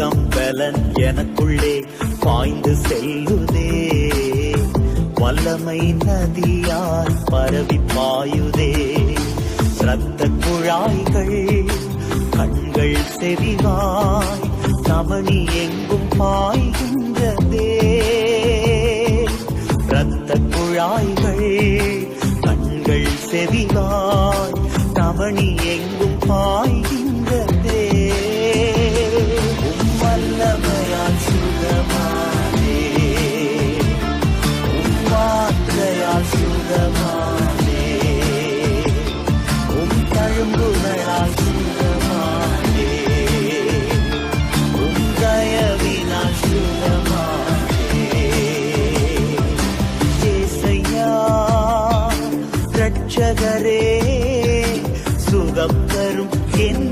அகம்பலன் எனக்குள்ளே பாய்ந்து செல்லுதே. வல்லமை நதியால் பரவி பாயுதே. இரத்த குழாய்கள் கண்கள் செவிவாய் தமணி எங்கும் பாய்கின்றதே. இரத்த குழாய்கள் கண்கள் செவிவாய் தமணி எங்கும் பாய் தீர்க்கமானே. உம் பழுங்குணரால் தீர்க்கமானே. உம் தயவினால் சுகமானே ஏசையா ரட்சகரே சுகம் தரும் என்